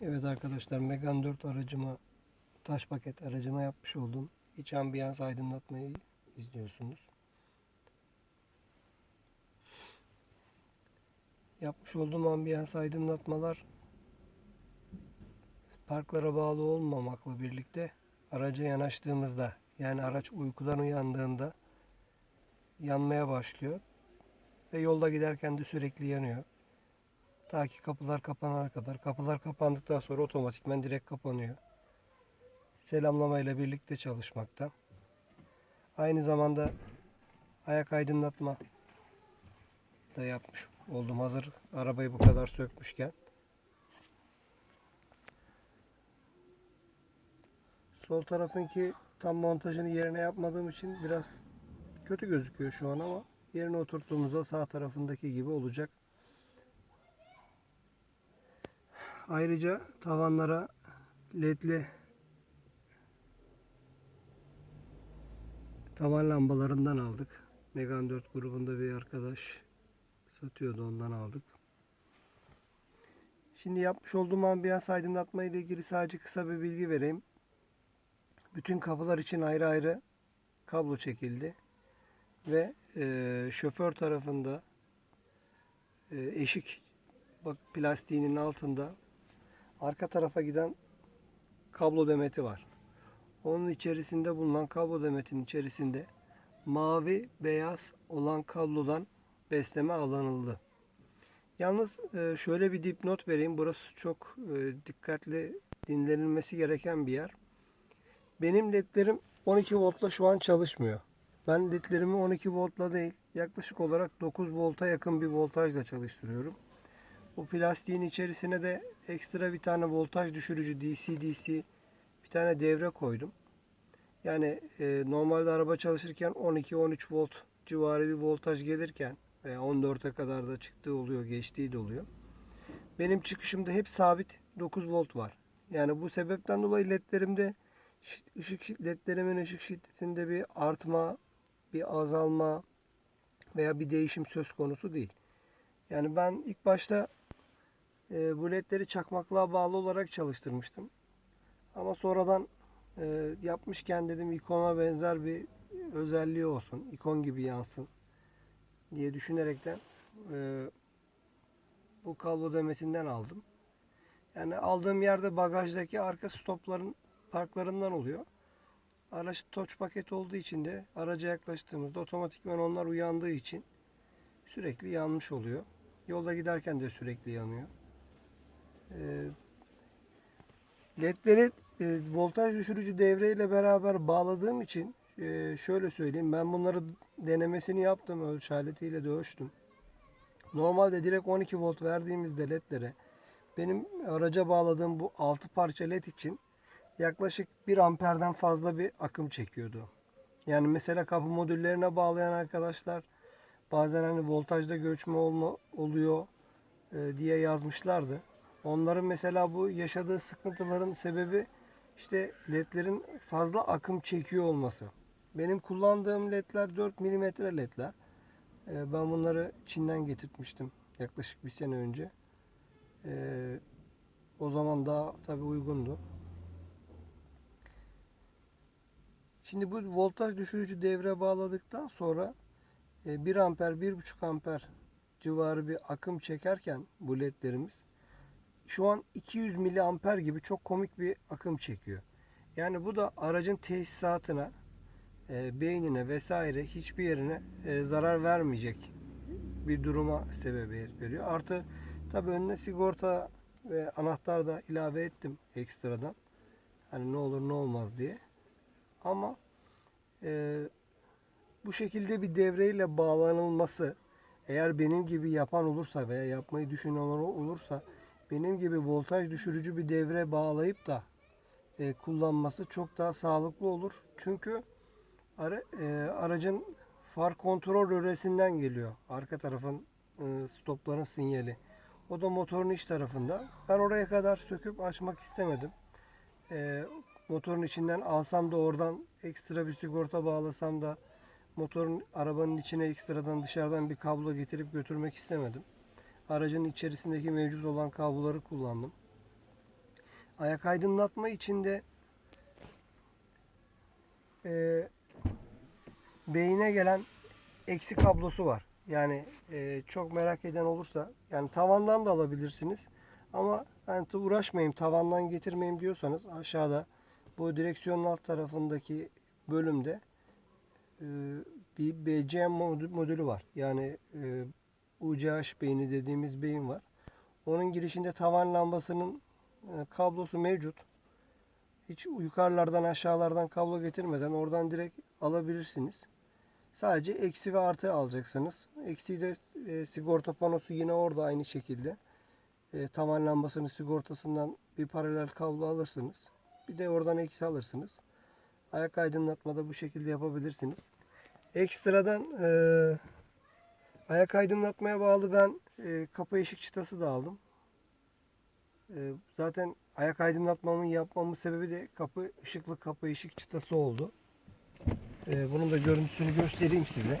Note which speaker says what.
Speaker 1: Evet arkadaşlar Megane 4 aracıma taş paket aracıma yapmış olduğum iç ambiyans aydınlatmayı izliyorsunuz. Yapmış olduğum ambiyans aydınlatmalar parklara bağlı olmamakla birlikte araca yanaştığımızda yani araç uykudan uyandığında yanmaya başlıyor ve yolda giderken de sürekli yanıyor. Ta ki kapılar kapanana kadar. Kapılar kapandıktan sonra otomatikmen direkt kapanıyor. Selamlamayla birlikte çalışmakta. Aynı zamanda ayak aydınlatma da yapmış oldum. Hazır arabayı bu kadar sökmüşken. Sol tarafınki tam montajını yerine yapmadığım için biraz kötü gözüküyor şu an ama yerine oturttuğumuzda sağ tarafındaki gibi olacak. Ayrıca tavanlara ledli tavan lambalarından aldık. Megan 4 grubunda bir arkadaş satıyordu ondan aldık. Şimdi yapmış olduğum ambiyans aydınlatma ile ilgili sadece kısa bir bilgi vereyim. Bütün kapılar için ayrı ayrı kablo çekildi. Ve e, şoför tarafında e, eşik bak plastiğinin altında arka tarafa giden kablo demeti var. Onun içerisinde bulunan kablo demetin içerisinde mavi beyaz olan kablodan besleme alınıldı. Yalnız e, şöyle bir dipnot vereyim. Burası çok e, dikkatli dinlenilmesi gereken bir yer. Benim ledlerim 12 voltla şu an çalışmıyor. Ben ledlerimi 12 voltla değil yaklaşık olarak 9 volta yakın bir voltajla çalıştırıyorum. Bu plastiğin içerisine de ekstra bir tane voltaj düşürücü DC-DC bir tane devre koydum. Yani e, normalde araba çalışırken 12-13 volt civarı bir voltaj gelirken veya 14'e kadar da çıktığı oluyor, geçtiği de oluyor. Benim çıkışımda hep sabit 9 volt var. Yani bu sebepten dolayı ledlerimde ışık ledlerimin ışık şiddetinde bir artma, bir azalma veya bir değişim söz konusu değil. Yani ben ilk başta e, bu ledleri çakmaklığa bağlı olarak çalıştırmıştım. Ama sonradan e, yapmışken dedim ikona benzer bir özelliği olsun. ikon gibi yansın diye düşünerekten e, bu kablo demetinden aldım. Yani aldığım yerde bagajdaki arka stopların parklarından oluyor. Araç toç paket olduğu için de araca yaklaştığımızda otomatikman onlar uyandığı için sürekli yanmış oluyor. Yolda giderken de sürekli yanıyor. Ee, ledleri e, voltaj düşürücü devreyle beraber bağladığım için e, şöyle söyleyeyim. Ben bunları denemesini yaptım. Ölçü aletiyle de ölçtüm. Normalde direkt 12 volt verdiğimizde ledlere benim araca bağladığım bu 6 parça led için yaklaşık 1 amperden fazla bir akım çekiyordu. Yani mesela kapı modüllerine bağlayan arkadaşlar bazen hani voltajda göçme olma, oluyor e, diye yazmışlardı. Onların mesela bu yaşadığı sıkıntıların sebebi işte ledlerin fazla akım çekiyor olması. Benim kullandığım ledler 4 mm ledler. E, ben bunları Çin'den getirtmiştim yaklaşık bir sene önce. E, o zaman daha tabi uygundu. Şimdi bu voltaj düşürücü devre bağladıktan sonra e, 1 amper 1,5 amper civarı bir akım çekerken bu ledlerimiz şu an 200 miliamper gibi çok komik bir akım çekiyor. Yani bu da aracın tesisatına, e, beynine vesaire hiçbir yerine e, zarar vermeyecek bir duruma sebebiyet veriyor. Artı tabi önüne sigorta ve anahtar da ilave ettim ekstradan. Hani ne olur ne olmaz diye. Ama e, bu şekilde bir devreyle bağlanılması eğer benim gibi yapan olursa veya yapmayı düşünen olursa benim gibi voltaj düşürücü bir devre bağlayıp da e, kullanması çok daha sağlıklı olur. Çünkü ara, e, aracın far kontrol rölesinden geliyor. Arka tarafın e, stopların sinyali. O da motorun iç tarafında. Ben oraya kadar söküp açmak istemedim. E, motorun içinden alsam da oradan ekstra bir sigorta bağlasam da motorun arabanın içine ekstradan dışarıdan bir kablo getirip götürmek istemedim. Aracın içerisindeki mevcut olan kabloları kullandım. Ayak aydınlatma içinde e, beyine gelen eksi kablosu var. Yani e, çok merak eden olursa yani tavandan da alabilirsiniz. Ama ta- uğraşmayayım tavandan getirmeyeyim diyorsanız aşağıda bu direksiyonun alt tarafındaki bölümde e, bir BCM modü- modülü var. Yani e, UCH beyni dediğimiz beyin var. Onun girişinde tavan lambasının e, kablosu mevcut. Hiç yukarılardan aşağılardan kablo getirmeden oradan direkt alabilirsiniz. Sadece eksi ve artı alacaksınız. Eksi de e, sigorta panosu yine orada aynı şekilde. E, tavan lambasının sigortasından bir paralel kablo alırsınız. Bir de oradan eksi alırsınız. Ayak aydınlatma da bu şekilde yapabilirsiniz. Ekstradan e, ayak aydınlatmaya bağlı ben e, kapı ışık çıtası da aldım. E, zaten ayak aydınlatmamın yapmamın sebebi de kapı ışıklı kapı ışık çıtası oldu. E, bunun da görüntüsünü göstereyim size.